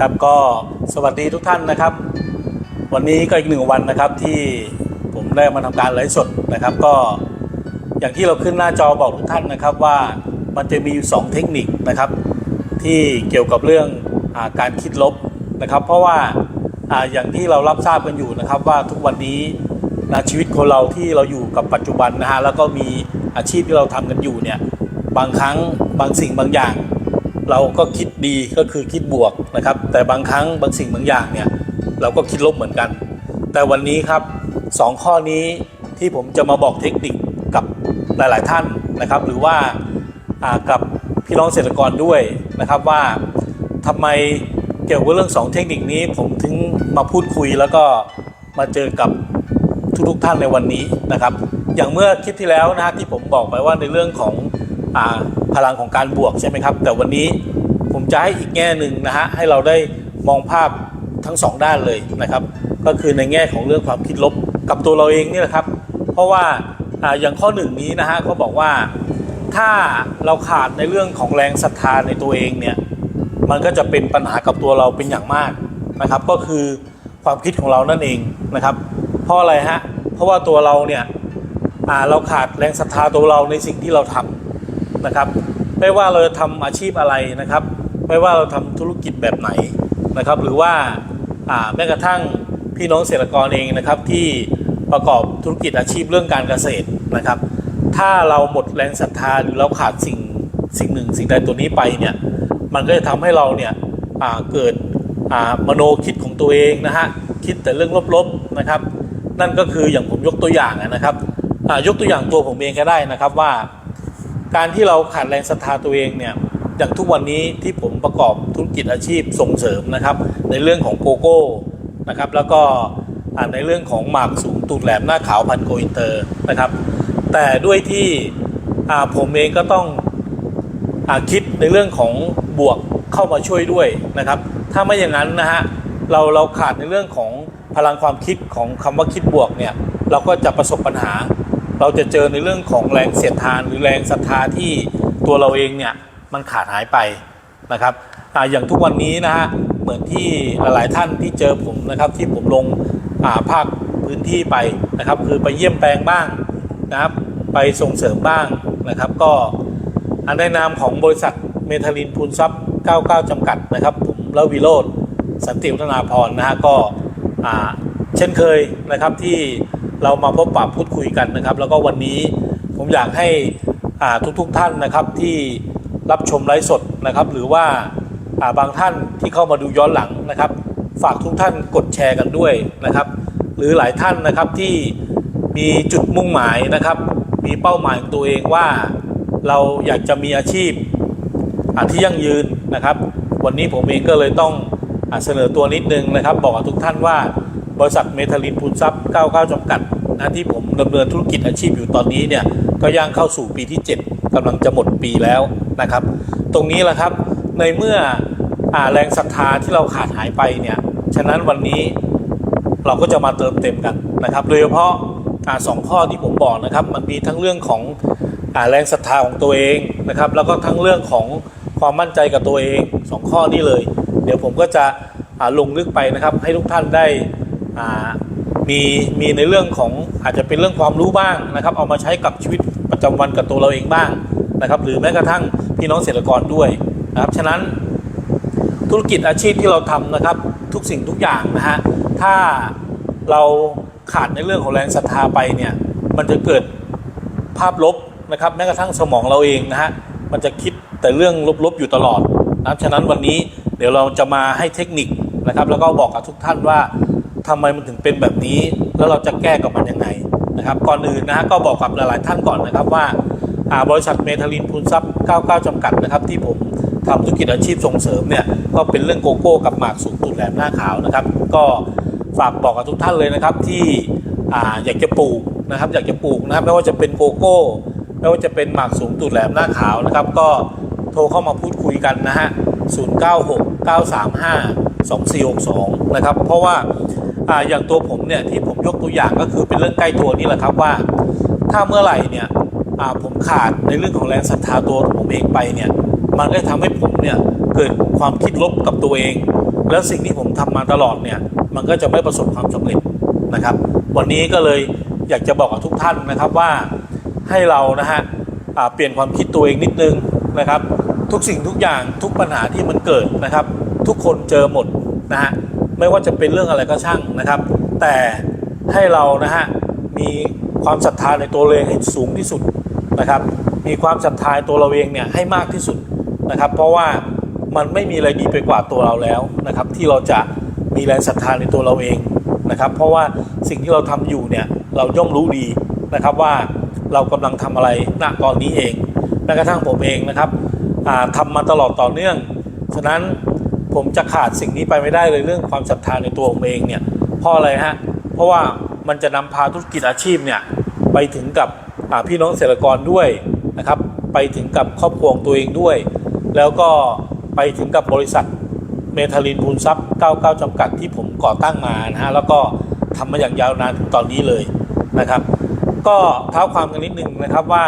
ครับก็สวัสดีทุกท่านนะครับ วันนี้ก็อีกหนึ่งวันนะครับที่ผมได้มาทำการไลฟ์สดนะครับ ก็อย่างที่เราขึ้นหน้าจอบอกทุกท่านนะครับว่ามันจะมีอยู่สองเทคนิคนะครับ ที่เกี่ยวกับเรื่องอาการคิดลบนะครับ เพราะว่าอาอย่างที่เรารับทราบกันอยู่นะครับว่าทุกวันนี้นะชีวิตคนเราที่เราอยู่กับปัจจุบันนะฮะแล้วก็มีอาชีพที่เราทำกันอยู่เนี่ยบางครั้งบางสิ่งบางอย่าง เราก็คิดดีก็คือคิดบวกนะครับ แต่บางครั้งบางสิ่งบางอย่างเนี่ยเราก็คิดลบเหมือนกัน แต่วันนี้ครับสองข้อนี้ที่ผมจะมาบอกเทคนิคกับหลาย ๆ ท่านนะครับ หรือว่ากับพี่น้องเกษตรกรด้วยนะครับว่าทำไมเกี่ยวกับเรื่องสองเทคนิคนี้ผมถึงมาพูดคุยแล้วก็มาเจอกับทุกๆท่านในวันนี้นะครับ อย่างเมื่อคลิปที่แล้วนะฮะที่ผมบอกไปว่าในเรื่องของ พลังของการบวกใช่ไหมครับ แต่วันนี้ผมจะให้อีกแง่หนึ่งนะฮะให้เราได้มองภาพทั้งสองด้านเลยนะครับ ก็คือในแง่ของเรื่องความคิดลบกับตัวเราเองนี่แหละครับ เพราะว่าอย่างข้อหนึ่งนี้นะฮะเขาบอกว่าถ้าเราขาดในเรื่องของแรงศรัทธาในตัวเองเนี่ยมันก็จะเป็นปัญหากับตัวเราเป็นอย่างมากนะครับ ก็คือความคิดของเรานั่นเองนะครับ เพราะอะไรฮะเพราะว่าตัวเราเนี่ยเราขาดแรงศรัทธาตัวเราในสิ่งที่เราทำ นะครับ ไม่ว่าเราจะทำอาชีพอะไรนะครับ ไม่ว่าเราทำธุรกิจแบบไหนนะครับ หรือว่าแม้กระทั่งพี่น้องเกษตรกรเองนะครับที่ประกอบธุรกิจอาชีพเรื่องการเกษตรนะครับ ถ้าเราหมดแรงศรัทธาหรือเราขาดสิ่งสิ่งหนึ่ง สิ่งใดตัวนี้ไปเนี่ยมันก็จะทำให้เราเนี่ยเกิดมโนคิดของตัวเองนะฮะคิดแต่เรื่องลบๆนะครับ นั่นก็คืออย่างผมยกตัวอย่างนะครับยกตัวอย่างตัวผมเองก็ได้นะครับว่า การที่เราขาดแรงศรัทธาตัวเองเนี่ยอย่างทุกวันนี้ที่ผมประกอบธุรกิจอาชีพส่งเสริมนะครับ ในเรื่องของโกโก้นะครับแล้วก็ในเรื่องของหมากสูงตูดแหลมหน้าขาวพันโกอินเตอร์นะครับ แต่ด้วยที่ผมเองก็ต้องอคิดในเรื่องของบวกเข้ามาช่วยด้วยนะครับ ถ้าไม่อย่างนั้นนะฮะเราเราขาดในเรื่องของพลังความคิดของคำว่าคิดบวกเนี่ยเราก็จะประสบปัญหา เราจะเจอในเรื่องของแรงเสียดทานหรือแรงศรัทธาที่ตัวเราเองเนี่ยมันขาดหายไปนะครับออย่างทุกวันนี้นะฮะเหมือนที่หลายๆท่านที่เจอผมนะครับที่ผมลงภาคพื้นที่ไปนะครับ คือไปเยี่ยมแปลงบ้างนะครับ ไปส่งเสริมบ้างนะครับ ก็อันในนามของบริษัทเมทาลินพูนซับ99 จำกัดนะครับ ผมละวิโรธสันติวัฒนาพรนะฮะก็เช่นเคยนะครับที่ เรามาพบปะพูดคุยกันนะครับ แล้วก็วันนี้ผมอยากให้อ่าทุกทท่านนะครับที่รับชมไลฟ์สดนะครับ หรือว่าบางท่านที่เข้ามาดูย้อนหลังนะครับ ฝากทุกท่านกดแชร์กันด้วยนะครับ หรือหลายท่านนะครับที่มีจุดมุ่งหมายนะครับ มีเป้าหมายของตัวเองว่าเราอยากจะมีอาชีพที่ยั่งยืนนะครับ วันนี้ผมเองก็เลยต้องอเสนอตัวนิดนึงนะครับ บอกกับทุกท่านว่า บริษัทเมทาลินพูนซับ99 จำกัดนะที่ผมดำเนินธุรกิจอาชีพอยู่ตอนนี้เนี่ยก็ย่างเข้าสู่ปีที่ 7กำลังจะหมดปีแล้วนะครับ ตรงนี้แหละครับในเมื่ออแรงศรัทธาที่เราขาดหายไปเนี่ยฉะนั้นวันนี้เราก็จะมาเติมเต็มกันนะครับ โดยเฉพาะอาสองข้อที่ผมบอกนะครับ มันมีทั้งเรื่องของอแรงศรัทธาของตัวเองนะครับ แล้วก็ทั้งเรื่องของความมั่นใจกับตัวเองสองข้อนี้เลย เดี๋ยวผมก็จะลงลึกไปนะครับ ให้ทุกท่านได้ มีมีในเรื่องของอาจจะเป็นเรื่องความรู้บ้างนะครับ เอามาใช้กับชีวิตประจำวันกับตัวเราเองบ้างนะครับ หรือแม้กระทั่งพี่น้องเกษตรกรด้วยนะครับฉะนั้นธุรกิจอาชีพที่เราทำนะครับ ทุกสิ่งทุกอย่างนะฮะถ้าเราขาดในเรื่องของแรงศรัทธาไปเนี่ยมันจะเกิดภาพลบนะครับแม้กระทั่งสมองเราเองนะฮะมันจะคิดแต่เรื่องลบๆอยู่ตลอดนะครับฉะนั้นวันนี้เดี๋ยวเราจะมาให้เทคนิคนะครับ แล้วก็บอกกับทุกท่านว่า ทำไมมันถึงเป็นแบบนี้ แล้วเราจะแก้กับมันยังไงนะครับ ก่อนอื่นนะฮะก็บอกกับหลาย ๆ ท่านก่อนนะครับว่าบริษัทเมทาลินพูนซับ99 จำกัดนะครับ ที่ผมทำธุรกิจอาชีพส่งเสริมเนี่ยก็เป็นเรื่องโกโก้กับหมากสูงตูดแหลมหน้าขาวนะครับ ก็ฝากบอกกับทุกท่านเลยนะครับที่ออยากจะปลูกนะครับอยากจะปลูกนะครับไม่ว่าจะเป็นโกโก้ไม่ว่าจะเป็นหมากสูงตูดแหลมหน้าขาวนะครับ ก็โทรเข้ามาพูดคุยกันนะฮะ 0969352462 นะครับ เพราะว่า อ่าอย่างตัวผมเนี่ยที่ผมยกตัวอย่างก็คือเป็นเรื่องใกล้ตัวนี่แหละครับว่า ถ้าเมื่อไหร่เนี่ยอ่าผมขาดในเรื่องของแรงศรัทธาตัวผมเองไปเนี่ยมันก็จะทำให้ผมเนี่ยเกิดความคิดลบกับตัวเอง แล้วสิ่งที่ผมทำมาตลอดเนี่ยมันก็จะไม่ประสบความสำเร็จนะครับ วันนี้ก็เลยอยากจะบอกกับทุกท่านนะครับว่าให้เรานะฮะเปลี่ยนความคิดตัวเองนิดนึงนะครับ ทุกสิ่งทุกอย่างทุกปัญหาที่มันเกิดนะครับ ทุกคนเจอหมดนะฮะ ไม่ว่าจะเป็นเรื่องอะไรก็ช่างนะครับ แต่ให้เรานะฮะมีความศรัทธาในตัวเองให้สูงที่สุดนะครับ มีความศรัทธาตัวเราเองเนี่ยให้มากที่สุดนะครับ เพราะว่ามันไม่มีอะไรดีไปกว่าตัวเราแล้วนะครับ ที่เราจะมีแรงศรัทธาในตัวเราเองนะครับ เพราะว่าสิ่งที่เราทำอยู่เนี่ยเราย่อมรู้ดีนะครับว่าเรากำลังทำอะไรณตอนนี้เองแม้กระทั่งผมเองนะครับอ่าทำมาตลอดต่อเนื่องฉะนั้น ผมจะขาดสิ่งนี้ไปไม่ได้เลยเรื่องความศรัทธาในตัวผมเองเนี่ยเพราะอะไรฮะเพราะว่ามันจะนำพาธุรกิจอาชีพเนี่ยไปถึงกับพี่น้องเกษตรกรด้วยนะครับไปถึงกับครอบครัวตัวเองด้วย แล้วก็ไปถึงกับบริษัทเมทาลินพูนทรัพย์99 จำกัดที่ผมก่อตั้งมานะฮะแล้วก็ทำมาอย่างยาวนานถึงตอนนี้เลยนะครับ ก็เท้าความกันนิดนึงนะครับว่า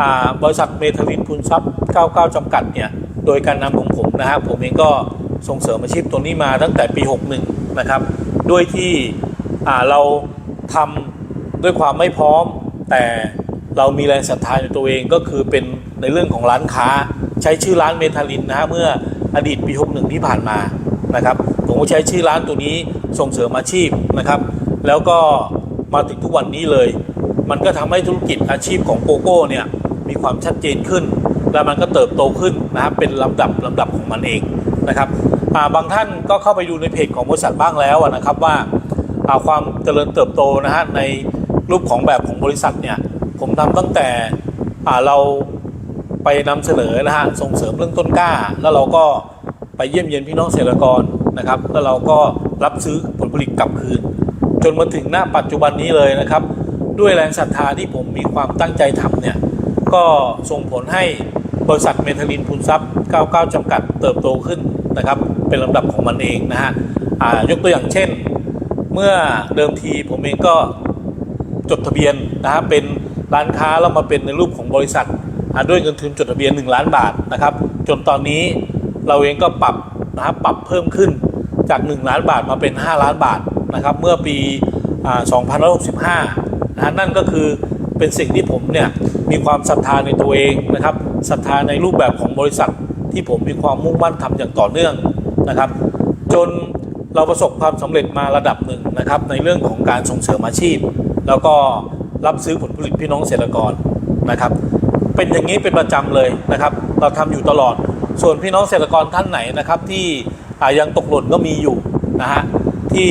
อ่าบริษัทเมทาลินพูนทรัพย์99 จำกัดเนี่ย โดยการนำของผมนะฮะผมเองก็ ส่งเสริมอาชีพตัวนี้มาตั้งแต่ปี 61 นะครับ ด้วยที่เราทำด้วยความไม่พร้อม แต่เรามีแรงศรัทธาในตัวเองก็คือเป็นในเรื่องของร้านค้าใช้ชื่อร้านเมทาลินนะฮะเมื่ออดีตปี 61 ที่ผ่านมานะครับผมก็ใช้ชื่อร้านตัวนี้ส่งเสริมอาชีพนะครับ แล้วก็มาถึงทุกวันนี้เลย มันก็ทำให้ธุรกิจอาชีพของโกโก้เนี่ยมีความชัดเจนขึ้น และมันก็เติบโตขึ้นนะครับเป็นลำดับลำดับของมันเอง นะครับาบางท่านก็เข้าไปดูในเพจของบริษัทบ้างแล้วนะครับว่าาความเจริญเติบโตนะฮะในรูปของแบบของบริษัทเนี่ยผมทำตั้งแต่เราไปนำเสนอนะฮะส่งเสริมเรื่องต้นกล้า แล้วเราก็ไปเยี่ยมเยียนพี่น้องเกษตรกรนะครับ แล้วเราก็รับซื้อผลผลิตกลับคืน จนมาถึงหน้าปัจจุบันนี้เลยนะครับ ด้วยแรงศรัทธาที่ผมมีความตั้งใจทำเนี่ยก็ส่งผลให้บริษัทเมทาลินพูนทรัพย์ 99 จำกัดเติบโตขึ้นนะครับ เป็นลำดับของมันเองนะฮะยกตัวอย่างเช่น เมื่อเดิมทีผมเองก็จดทะเบียนนะฮะเป็นร้านค้าแล้วมาเป็นในรูปของบริษัทด้วยเงินทุนจดทะเบียน 1 ล้านบาทนะครับ จนตอนนี้เราเองก็ปรับนะครับปรับเพิ่มขึ้นจาก 1 ล้านบาทมาเป็น 5 ล้านบาทนะครับเมื่อปีอ่า2565นะนั่นก็คือเป็นสิ่งที่ผมเนี่ยมีความศรัทธาในตัวเองนะครับศรัทธาในรูปแบบของบริษัท ที่ผมมีความมุ่งมั่นทำอย่างต่อเนื่องนะครับ จนเราประสบความสำเร็จมาระดับหนึ่งนะครับ ในเรื่องของการส่งเสริมอาชีพ แล้วก็รับซื้อผลผลิตพี่น้องเกษตรกรนะครับ เป็นอย่างนี้เป็นประจำเลยนะครับ เราทำอยู่ตลอด ส่วนพี่น้องเกษตรกรท่านไหนนะครับ ที่ยังตกหล่นก็มีอยู่นะฮะที่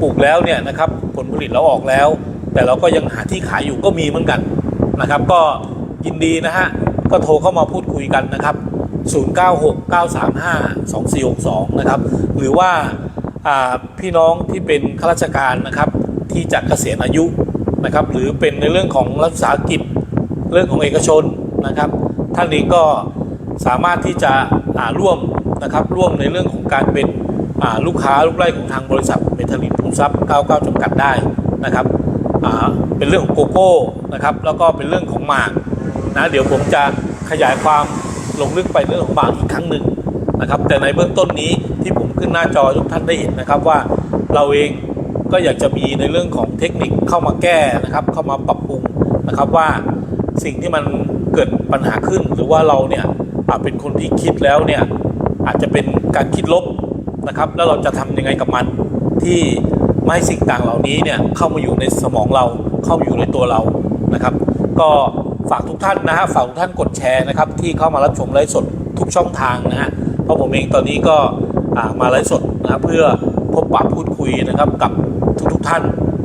ปลูกแล้วเนี่ยนะครับผลผลิตเราออกแล้ว แต่เราก็ยังหาที่ขายอยู่ก็มีเหมือนกันนะครับ ก็ยินดีนะฮะก็โทรเข้ามาพูดคุยกันนะครับ 0969352462 นะครับ หรือว่าพี่น้องที่เป็นข้าราชการนะครับที่จะเกษียณอายุนะครับ หรือเป็นในเรื่องของรัฐวิสาหกิจเรื่องของเอกชนนะครับ ท่านเองก็สามารถที่จะร่วมนะครับร่วมในเรื่องของการเป็นลูกค้าลูกไร่ของทางบริษัทเมทัลินพูนทรัพย์ 99 จำกัดได้นะครับเป็นเรื่องของโกโก้นะครับแล้วก็เป็นเรื่องของหมากนะเดี๋ยวผมจะขยายความ ลงลึกไปเรื่องของหมากอีกครั้งหนึ่งนะครับ แต่ในเบื้องต้นนี้ที่ผมขึ้นหน้าจอทุกท่านได้เห็นนะครับว่าเราเองก็อยากจะมีในเรื่องของเทคนิคเข้ามาแก้นะครับ เข้ามาปรับปรุงนะครับว่าสิ่งที่มันเกิดปัญหาขึ้น หรือว่าเราเนี่ยอ่าเป็นคนที่คิดแล้วเนี่ยอาจจะเป็นการคิดลบนะครับ แล้วเราจะทำยังไงกับมันที่ไม่ให้สิ่งต่างเหล่านี้เนี่ยเข้ามาอยู่ในสมองเราเข้ามาอยู่ในตัวเรานะครับ ก็ ฝากทุกท่านนะฮะฝากทุกท่านกดแชร์นะครับที่เข้ามารับชมไลฟ์สดทุกช่องทางนะฮะเพราะผมเองตอนนี้ก็มาไลฟ์สดนะเพื่อพบปะพูดคุยนะครับกับทุกๆท่าน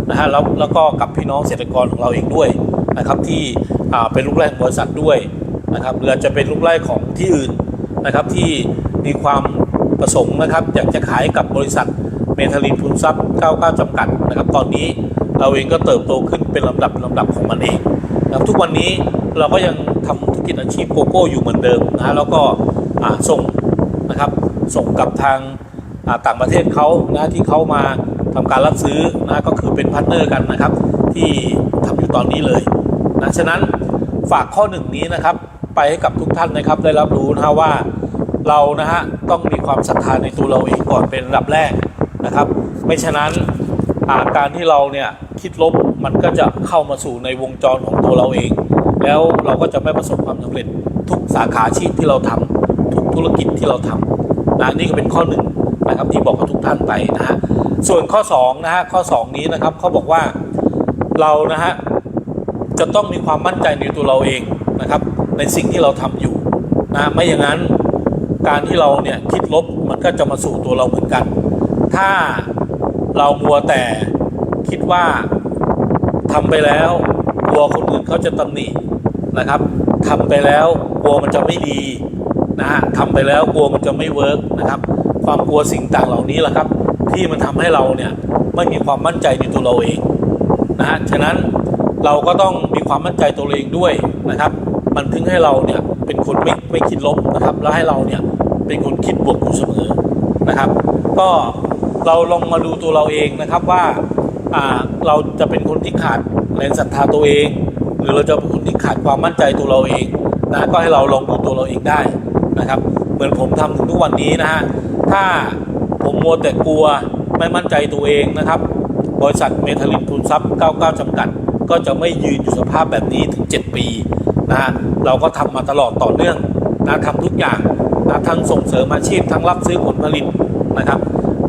นะฮะแล้วแล้วก็กับพี่น้องเกษตรกรของเราเองด้วยนะครับที่เป็นลูกไร่ของบริษัทด้วยนะครับหรือจะเป็นลูกไร่ของที่อื่นนะครับที่มีความประสงค์นะครับอยากจะขายกับบริษัทเมทาลินทุนทรัพย์ 99 จำกัดนะครับตอนนี้เราเองก็เติบโตขึ้นเป็นลำดับลำดับของมันเอง นะครับทุกวันนี้เราก็ยังทำธุรกิจอาชีพโกโก้อยู่เหมือนเดิมนะแล้วก็ส่งนะครับส่งกับทางต่างประเทศเขานะที่เขามาทำการรับซื้อนะก็คือเป็นพาร์ทเนอร์กันนะครับ ที่ทำอยู่ตอนนี้เลยนะฉะนั้นฝากข้อหนึ่งนี้นะครับ ไปให้กับทุกท่านนะครับได้รับรู้นะฮะว่าเรานะฮะต้องมีความศรัทธาในตัวเราเองก่อนเป็นระดับแรกนะครับ ไม่ฉะนั้นอาการที่เราเนี่ยคิดลบ มันก็จะเข้ามาสู่ในวงจรของตัวเราเอง แล้วเราก็จะไม่ประสบความสำเร็จทุกสาขาอาชีพที่เราทำทุกธุรกิจที่เราทำนะนี่ก็เป็นข้อหนึ่งนะครับที่บอกกับทุกท่านไปนะฮะส่วนข้อสองนะฮะข้อสองนี้นะครับเขาบอกว่าเรานะฮะจะต้องมีความมั่นใจในตัวเราเองนะครับ ในสิ่งที่เราทำอยู่นะไม่อย่างนั้นการที่เราเนี่ยคิดลบมันก็จะมาสู่ตัวเราเหมือนกัน ถ้าเรามัวแต่คิดว่า ทำไปแล้วกลัวคนอื่นเขาจะตำหนินะครับทำไปแล้วกลัวมันจะไม่ดีนะฮะทำไปแล้วกลัวมันจะไม่เวิร์กนะครับ ความกลัวสิ่งต่างเหล่านี้แหละครับ ที่มันทำให้เราเนี่ยไม่มีความมั่นใจในตัวเราเองนะฮะฉะนั้นเราก็ต้องมีความมั่นใจตัวเองด้วยนะครับ มันถึงให้เราเนี่ยเป็นคนไม่ไม่คิดลบนะครับ แล้วให้เราเนี่ยเป็นคนคิดบวกอยู่เสมอนะครับ ก็เราลองมาดูตัวเราเองนะครับว่า เราจะเป็นคนที่ขาดแรงศรัทธาตัวเอง หรือเราจะเป็นคนที่ขาดความมั่นใจตัวเราเองนะก็ให้เราลองดูตัวเราเองได้นะครับ เหมือนผมทำถึงทุกวันนี้นะฮะถ้าผมมัวแต่กลัวไม่มั่นใจตัวเองนะครับ บริษัทเมทัลลินทุนทรัพย์ 99 จำกัด ก็จะไม่ยืนอยู่สภาพแบบนี้ถึง 7 ปีนะฮะเราก็ทำมาตลอดต่อเนื่องนะทำทุกอย่างนะทั้งส่งเสริมอาชีพทั้งรับซื้อผลผลิตนะครับ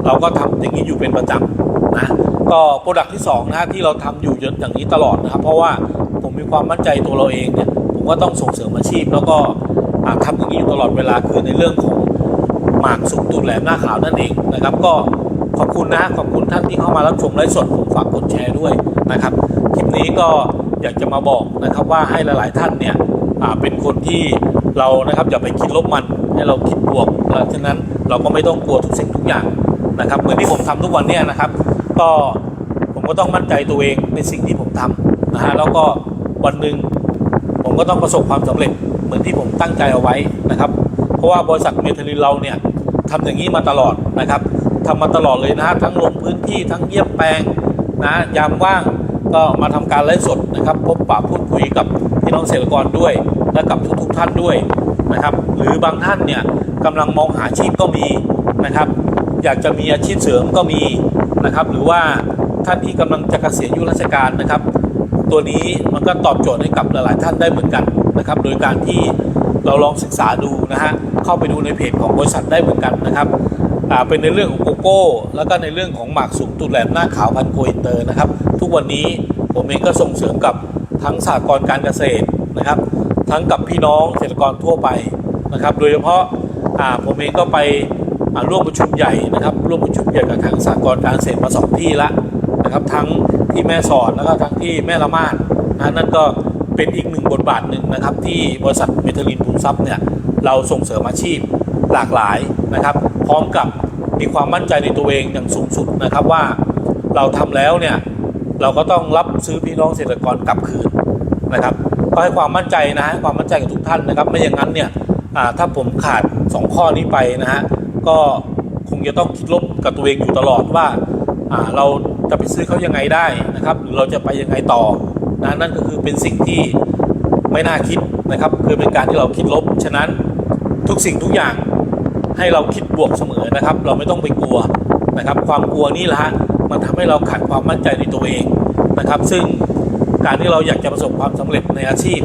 เราก็ทำอย่างนี้อยู่เป็นประจำ นะก็โปรดักที่2นะที่เราทำอยู่อย่างนี้ตลอดนะครับ เพราะว่าผมมีความมั่นใจตัวเราเองเนี่ยผมก็ต้องส่งเสริมอาชีพ แล้วก็ทำอย่างนี้อยู่ตลอดเวลาคือในเรื่องของหมากสุกตูดแหลมหน้าขาวนั่นเองนะครับ ก็ขอบคุณนะขอบคุณท่านที่เข้ามารับชมไลฟ์สดผมฝากกดแชร์ด้วยนะครับคลิปนี้ก็อยากจะมาบอกนะครับว่าให้หลาย ๆ ท่านเนี่ยเป็นคนที่เรานะครับอย่าไปคิดลบมันให้เราคิดบวกแล้วฉะนั้นเราก็ไม่ต้องกลัวทุกสิ่งทุกอย่างนะครับ เหมือนที่ผมทำทุกวันเนี้นะครับ ก็ผมก็ต้องมั่นใจตัวเองในสิ่งที่ผมทำนะฮะแล้วก็วันหนึ่งผมก็ต้องประสบความสำเร็จเหมือนที่ผมตั้งใจเอาไว้นะครับ เพราะว่าบริษัทเมทัลลินเราเนี่ยทำอย่างนี้มาตลอดนะครับทำมาตลอดเลยนะฮะทั้งลงพื้นที่ทั้งเยี่ยมแปลงนะยามว่างก็มาทำการไลฟ์สดนะครับ พบปะพูดคุยกับพี่น้องเกษตรกรด้วย และกับทุกๆท่านด้วยนะครับ หรือบางท่านเนี่ยกำลังมองหาอาชีพก็มีนะครับ อยากจะมีอาชีพเสริมก็มี นะครับ หรือว่าท่านที่กำลังจะเกษียณอายุราชการนะครับ ตัวนี้มันก็ตอบโจทย์ให้กับหลาย ๆ ท่านได้เหมือนกันนะครับ โดยการที่เราลองศึกษาดูนะฮะเข้าไปดูในเพจของบริษัทได้เหมือนกันนะครับอ่าเป็นในเรื่องของโกโก้ แล้วก็ในเรื่องของหมากสุกตุดแหลมหน้าขาวพันโกอินเตอร์นะครับ ทุกวันนี้ผมเองก็ส่งเสริมกับทั้งสหกรการเกษตรนะครับ ทั้งกับพี่น้องเกษตรกรทั่วไปนะครับ โดยเฉพาะอ่าผมเองก็ไป ร่วมประชุมใหญ่นะครับร่วมประชุมใหญ่กับทางสหกรณ์การเกษตรมาสองที่ละนะครับทั้งที่แม่สอดแล้วก็ทั้งที่แม่ละมาดนะนั่นก็เป็นอีกหนึ่งบทบาทหนึ่งนะครับ ที่บริษัทเมทัลินพูนซับเนี่ยเราส่งเสริมอาชีพหลากหลายนะครับ พร้อมกับมีความมั่นใจในตัวเองอย่างสูงสุดนะครับว่าเราทำแล้วเนี่ยเราก็ต้องรับซื้อพี่น้องเกษตรกรกลับคืนนะครับก็ให้ความมั่นใจนะให้ความมั่นใจกับทุกท่านนะครับ ไม่อย่างนั้นเนี่ยถ้าผมขาด 2 ข้อนี้ไปนะฮะ ก็คงจะต้องคิดลบกับตัวเองอยู่ตลอดว่าเราจะไปซื้อเขายังไงได้นะครับหรือเราจะไปยังไงต่อนะนั่นก็คือเป็นสิ่งที่ไม่น่าคิดนะครับคือเป็นการที่เราคิดลบ ฉะนั้นทุกสิ่งทุกอย่างให้เราคิดบวกเสมอนะครับ เราไม่ต้องไปกลัวนะครับ ความกลัวนี่แหละฮะมันทำให้เราขาดความมั่นใจในตัวเองนะครับ ซึ่งการที่เราอยากจะประสบความสำเร็จในอาชีพ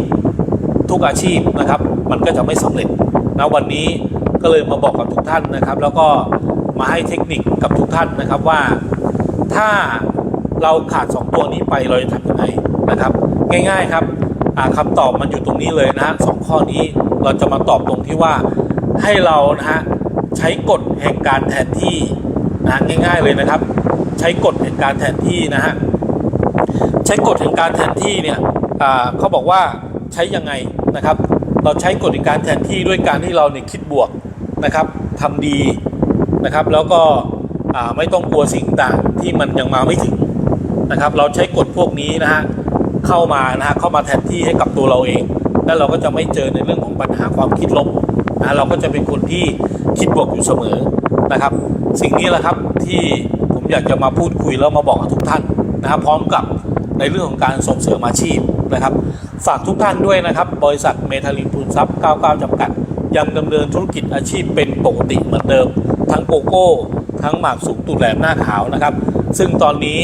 ทุกอาชีพนะครับ มันก็จะไม่สำเร็จนะวันนี้ ก็เลยมาบอกกับทุกท่านนะครับ แล้วก็มาให้เทคนิคกับทุกท่านนะครับว่า ถ้าเราขาด 2 ตัวนี้ไปเราจะทำยังไงนะครับ ง่ายๆครับอ่าคำตอบมันอยู่ตรงนี้เลยนะฮะสองข้อนี้เราจะมาตอบตรงที่ว่าให้เรานะฮะใช้กฎแห่งการแทนที่นะง่าย ๆเลยนะครับ ใช้กฎแห่งการแทนที่นะฮะใช้กฎแห่งการแทนที่เนี่ยเขาบอกว่าใช้ยังไงนะครับ เราใช้กฎแห่งการแทนที่ด้วยการที่เราเนี่ยคิดบวก นะครับทำดีนะครับ แล้วก็ไม่ต้องกลัวสิ่งต่างที่มันยังมาไม่ถึงนะครับ เราใช้กฎพวกนี้นะฮะเข้ามานะฮะเข้ามาแทนที่ให้กับตัวเราเอง แล้วเราก็จะไม่เจอในเรื่องของปัญหาความคิดลบนะเราก็จะเป็นคนที่คิดบวกอยู่เสมอนะครับ สิ่งนี้แหละครับที่ผมอยากจะมาพูดคุยแล้วมาบอกกับทุกท่านนะครับพร้อมกับในเรื่องของการส่งเสริมอาชีพนะครับ ฝากทุกท่านด้วยนะครับ บริษัทเมทัลลินพูนซับ99จำกัด ยังดำเนินธุรกิจอาชีพเป็นปกติเหมือนเดิม ทั้งโกโก้ ทั้งหมากสุกตูดแหลมหน้าขาวนะครับ ซึ่งตอนนี้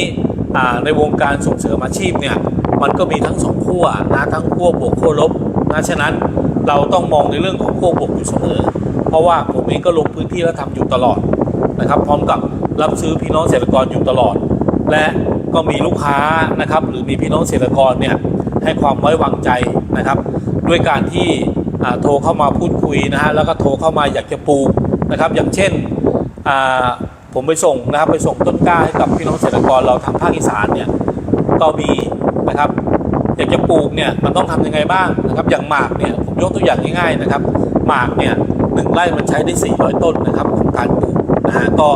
ในวงการส่งเสริมอาชีพเนี่ยมันก็มีทั้งสองขั้วนะทั้งขั้วบวกขั้วลบนะฉะนั้นเราต้องมองในเรื่องของขั้วบวกอยู่เสมอ เพราะว่าผมเองก็ลงพื้นที่และทำอยู่ตลอดนะครับ พร้อมกับรับซื้อพี่น้องเกษตรกรอยู่ตลอด และก็มีลูกค้านะครับหรือมีพี่น้องเกษตรกรเนี่ยให้ความไว้วางใจนะครับ ด้วยการที่ โทรเข้ามาพูดคุยนะฮะแล้วก็โทรเข้ามาอยากจะปลูกนะครับ อย่างเช่นผมไปส่งนะครับไปส่งต้นกล้าให้กับพี่น้องเกษตรกรเราทางภาคอีสานเนี่ยก็มีนะครับอยากจะปลูกเนี่ยมันต้องทำยังไงบ้างนะครับ อย่างหมากเนี่ยผมยกตัวอย่างง่ายๆนะครับ หมากเนี่ยหนึ่งไร่มันใช้ได้ 400 ต้นนะครับของการปลูกนะฮะก็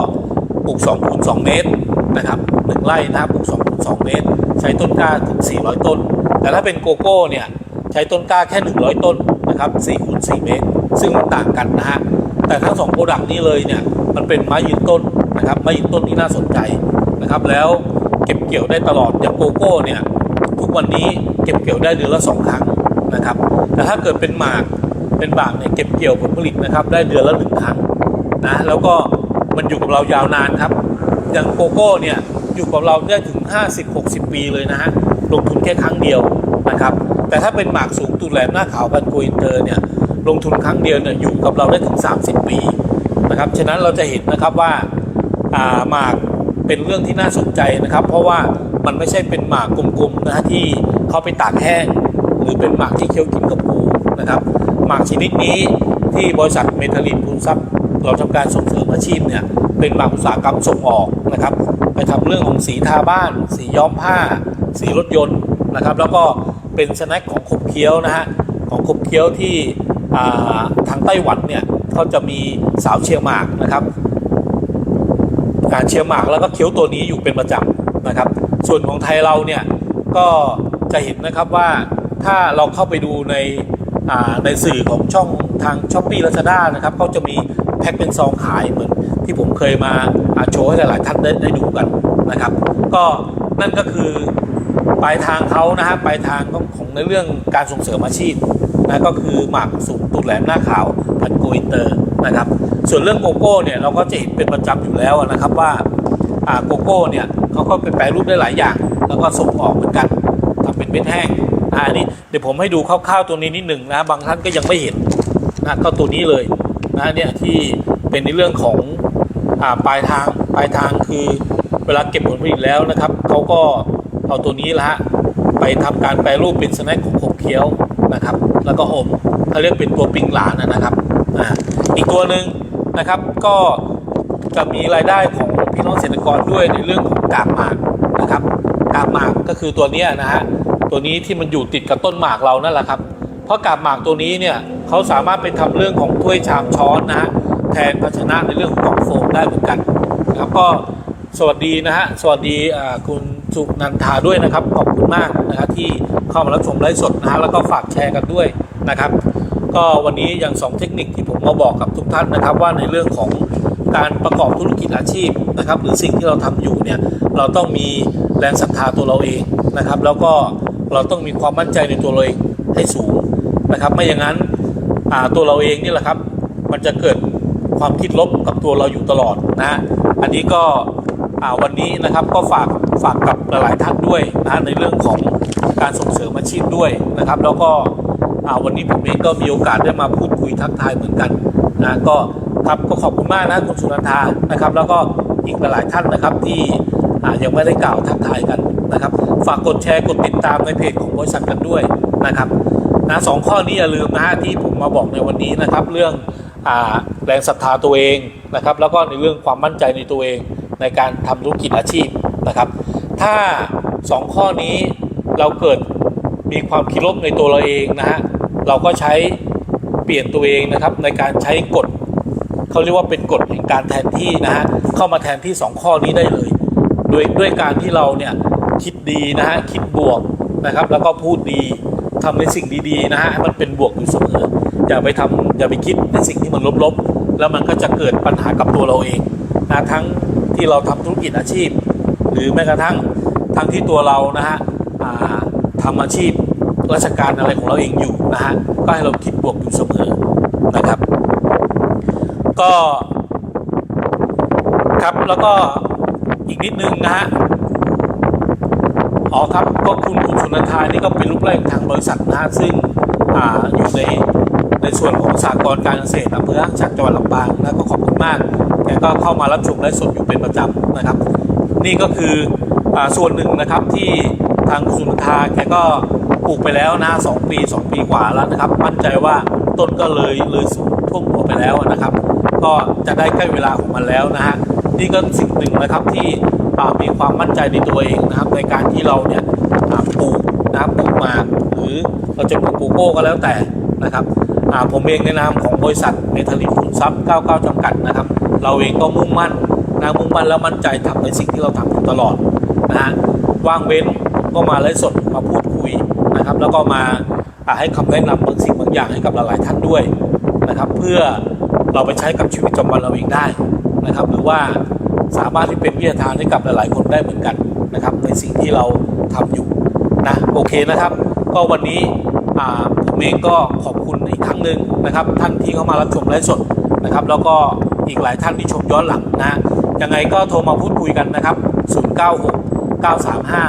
ปลูก2คูณ2เมตรนะครับหนึ่งไร่นะครับปลูก2คูณ2เมตร ใช้ต้นกล้าถึง 400 ต้น แต่ถ้าเป็นโกโก้เนี่ยใช้ต้นกล้าแค่ 100 ต้น นะครับ4คูณ4เมตร ซึ่งมันต่างกันนะฮะ แต่ทั้งสองโปรดักต์นี้เลยเนี่ยมันเป็นไม้ยืนต้นนะครับไม้ยืนต้นที่น่าสนใจนะครับแล้วเก็บเกี่ยวได้ตลอดอย่างโกโก้เนี่ยทุกวันนี้เก็บเกี่ยวได้เดือนละสองครั้งนะครับแต่ถ้าเกิดเป็นหมากเป็นบากเนี่ยเก็บเกี่ยวผลผลิตนะครับได้เดือนละหนึ่งครั้งนะแล้วก็มันอยู่กับเรายาวนานครับอย่างโกโก้เนี่ยอยู่กับเราได้ถึง 50-60 ปีเลยนะฮะลงทุนแค่ครั้งเดียว นะครับ แต่ถ้าเป็นหมากสูงตูดแหลมหน้าขาวพันโกอินเตอร์เนี่ยลงทุนครั้งเดียวเนี่ยอยู่กับเราได้ถึง 30 ปีนะครับฉะนั้นเราจะเห็นนะครับว่าหมากเป็นเรื่องที่น่าสนใจนะครับ เพราะว่ามันไม่ใช่เป็นหมากกลมๆนะฮะที่เขาไปตากแห้ง หรือเป็นหมากที่เคี้ยวกินกับปูนะครับหมากชนิดนี้ที่บริษัทเมทัลลินพูนซับเราทำการส่งเสริมอาชีพเนี่ยเป็นหมากอุตสาหกรรมส่งออกนะครับ ไปทำเรื่องของสีทาบ้าน สีย้อมผ้า สีรถยนต์นะครับ แล้วก็ เป็นสแน็คของขบเคี้ยวนะฮะของขบเคี้ยวที่ทางไต้หวันเนี่ยเขาจะมีสาวเชียงหมากนะครับการเชียร์หมากแล้วก็เคี้ยวตัวนี้อยู่เป็นประจำนะครับ ส่วนของไทยเราเนี่ยก็จะเห็นนะครับว่าถ้าเราเข้าไปดูในในสื่อของช่องทางช้อปปี้ลาซาด้านะครับเขาจะมีแพ็คเป็นซองขายเหมือนที่ผมเคยมาอ่าโชว์ให้หลายๆท่านได้ได้ดูกันนะครับ ก็นั่นก็คือ ปลายทางเขานะฮะปลายทางของของในเรื่องการส่งเสริมอาชีพนะก็คือหมากสูงตูดแหลมหน้าขาวพันโกอินเตอร์นะครับ ส่วนเรื่องโกโก้เนี่ยเราก็จะเห็นเป็นประจำอยู่แล้วนะครับว่าอาโกโก้เนี่ยเขาก็ไปแปรรูปได้หลายอย่าง แล้วก็ส่งออกเหมือนกันทำเป็นเม็ดแห้งอันนี้เดี๋ยวผมให้ดูคร่าวๆตัวนี้นิดหนึ่งนะบางท่านก็ยังไม่เห็นนะก็ตัวนี้เลยนะเนี่ยที่เป็นในเรื่องของอาปลายทางปลายทางคือเวลาเก็บผลผลิตแล้วนะครับเขาก็ เอาตัวนี้ละฮะไปทำการแปรรูปเป็นสแน็คของขบเคี้ยวนะครับ แล้วก็อมเขาเรียกเป็นตัวปิงหลานนะครับอ่าอีกตัวหนึ่งนะครับก็จะมีรายได้ของพี่น้องเกษตรกรด้วยในเรื่องของกาบหมากนะครับกาบหมากก็คือตัวนี้นะฮะตัวนี้ที่มันอยู่ติดกับต้นหมากเรานั่นแหละครับ เพราะกาบหมากตัวนี้เนี่ยเขาสามารถไปทำเรื่องของถ้วยชามช้อนนะฮะแทนภาชนะในเรื่องของกล่องโฟมได้เหมือนกันนะครับก็สวัสดีนะฮะสวัสดีอ่าคุณ สุนันทาด้วยนะครับ ขอบคุณมากนะครับที่เข้ามารับชมไลฟ์สดนะฮะแล้วก็ฝากแชร์กันด้วยนะครับ ก็วันนี้อย่างสองเทคนิคที่ผมมาบอกกับทุกท่านนะครับ ว่าในเรื่องของการประกอบธุรกิจอาชีพนะครับ หรือสิ่งที่เราทำอยู่เนี่ยเราต้องมีแรงศรัทธาตัวเราเองนะครับ แล้วก็เราต้องมีความมั่นใจในตัวเราเองให้สูงนะครับ ไม่อย่างนั้นตัวเราเองนี่แหละครับ มันจะเกิดความคิดลบกับตัวเราอยู่ตลอดนะฮะอันนี้ก็วันนี้นะครับก็ฝาก ฝากกับหลายๆท่านด้วยนะในเรื่องของการส่งเสริมอาชีพด้วยนะครับ แล้วก็วันนี้ผมเองก็มีโอกาสได้มาพูดคุยทักทายเหมือนกันนะก็ครับก็ขอบคุณมากนะคุณสุนันทานะครับ แล้วก็อีกหลายๆท่านนะครับที่ยังไม่ได้กล่าวทักทายกันนะครับ ฝากกดแชร์กดติดตามในเพจของบริษัทกันด้วยนะครับนะสองข้อนี้อย่าลืมนะฮะที่ผมมาบอกในวันนี้นะครับ เรื่องอแรงศรัทธาตัวเองนะครับ แล้วก็ในเรื่องความมั่นใจในตัวเองในการทำธุรกิจอาชีพนะครับ ถ้าสองข้อนี้เราเกิดมีความคิดลบในตัวเราเองนะฮะเราก็ใช้เปลี่ยนตัวเองนะครับในการใช้กฎเขาเรียกว่าเป็นกฎแห่งการแทนที่นะฮะเข้ามาแทนที่ 2 ข้อนี้ได้เลยโดยด้วยการที่เราเนี่ยคิดดีนะฮะคิดบวกนะครับ แล้วก็พูดดีทำในสิ่งดีๆนะฮะให้มันเป็นบวกอยู่เสมออย่าไปทำอย่าไปคิดในสิ่งที่มันลบๆ แล้วมันก็จะเกิดปัญหากับตัวเราเองนะทั้งที่เราทำธุรกิจอาชีพ หรือแม้กระทั่งทั้งที่ตัวเรานะฮะทำอาชีพราชการอะไรของเราเองอยู่นะฮะก็ให้เราคิดบวกอยู่เสมอนะครับ ก็ครับแล้วก็อีกนิดนึงนะฮะอ๋อครับก็คุณคุณสุนันทานี่ก็เป็นลูกแรกทางบริษัทนะฮะซึ่งอ่าอยู่ในในส่วนของสากลการเกษตรอำเภอจากจังหวัดลำปางนะก็ขอบคุณมากแกก็เข้ามารับชมไลฟ์สดอยู่เป็นประจำนะครับ นี่ก็คืออส่วนหนึ่งนะครับที่ทางคุณสุนทาแกก็ปลูกไปแล้วนะสองปีสองปีกว่าแล้วนะครับ มั่นใจว่าต้นก็เลยเลยสูงท่วมหัวไปแล้วนะครับ ก็จะได้ใกล้เวลาของมันแล้วนะฮะนี่ก็สิ่งหนึ่งนะครับที่มีความมั่นใจในตัวเองนะครับ ในการที่เราเนี่ยปลูกนะปลูกมาหรือเราจะปลูกโกโก้ก็แล้วแต่นะครับผมเองในนามของบริษัทเมทัลลิทุนทรัพย์ 99จำกัดนะครับ เราเองก็มุ่งมั่น นะมุ่งมั่นแล้วมั่นใจทำในสิ่งที่เราทำอยู่ตลอดนะฮะว่างเว้นก็มาไลฟ์สดมาพูดคุยนะครับ แล้วก็มาให้คำแนะนำบางสิ่งบางอย่างให้กับหลายๆท่านด้วยนะครับ เพื่อเราไปใช้กับชีวิตประจำวันเราเองได้นะครับ หรือว่าสามารถที่เป็นวิทยาทานให้กับหลาย ๆ คนได้เหมือนกันนะครับ ในสิ่งที่เราทำอยู่นะโอเคนะครับ ก็วันนี้ผมเองก็ขอบคุณอีกครั้งหนึ่งนะครับ ท่านที่เข้ามารับชมไลฟ์สดนะครับ แล้วก็อีกหลายท่านที่ชมย้อนหลังนะ ยังไงก็โทรมาพูดคุยกันนะครับ 096 935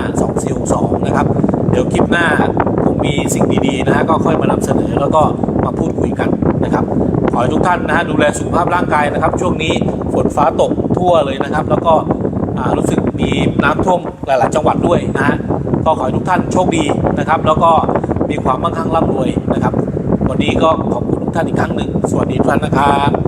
2462 นะครับ เดี๋ยวคลิปหน้าผมมีสิ่งดีๆนะฮะก็ค่อยมานำเสนอแล้วก็มาพูดคุยกันนะครับ ขอให้ทุกท่านนะฮะดูแลสุขภาพร่างกายนะครับ ช่วงนี้ฝนฟ้าตกทั่วเลยนะครับ แล้วก็รู้สึกมีน้ำท่วมหลาย ๆ จังหวัดด้วยนะฮะก็ขอให้ทุกท่านโชคดีนะครับ แล้วก็มีความมั่งคั่งร่ำรวยนะครับ วันนี้ก็ขอบคุณทุกท่านอีกครั้งหนึ่งสวัสดีทุกท่านนะครับ